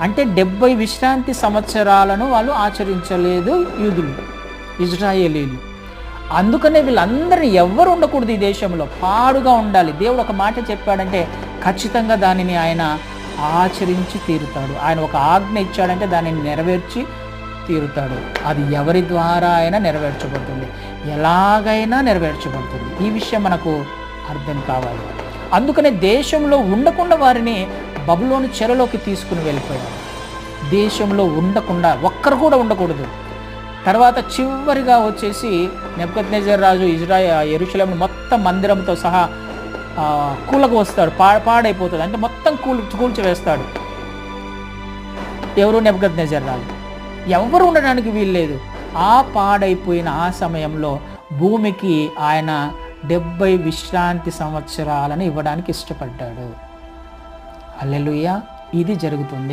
అంటే డెబ్బై విశ్రాంతి సంవత్సరాలను వాళ్ళు ఆచరించలేదు యూదులు ఇజ్రాయేలీలు. అందుకనే వీళ్ళందరూ ఎవ్వరు ఉండకూడదు ఈ దేశంలో. పాడుగా ఉండాలి. దేవుడు ఒక మాట చెప్పాడంటే ఖచ్చితంగా దానిని ఆయన ఆచరించి తీరుతాడు. ఆయన ఒక ఆజ్ఞ ఇచ్చాడంటే దానిని నెరవేర్చి తీరుతాడు. అది ఎవరి ద్వారా అయినా నెరవేర్చబడుతుంది. ఎలాగైనా నెరవేర్చబడుతుంది. ఈ విషయం మనకు అర్థం కావాలి. అందుకనే దేశంలో ఉండకుండా వారిని బబులోని చెరలోకి తీసుకుని వెళ్ళిపోయారు దేశంలో ఉండకుండా ఒక్కరు కూడా ఉండకూడదు. తర్వాత చివరిగా వచ్చేసి నెబ్కద్నేజర్ రాజు ఇజ్రాయ ఎరుశలం మొత్తం మందిరంతో సహా కూలకు వస్తాడు. పా పాడైపోతుంది అంటే మొత్తం కూల్ కూల్చివేస్తాడు. ఎవరు? నెబ్కద్నేజర్ రాజు. ఎవరు ఉండడానికి వీల్లేదు. ఆ పాడైపోయిన ఆ సమయంలో భూమికి ఆయన డెబ్బై విశ్రాంతి సంవత్సరాలను ఇవ్వడానికి ఇష్టపడ్డాడు. అల్లెలుయ్య ఇది జరుగుతుంది.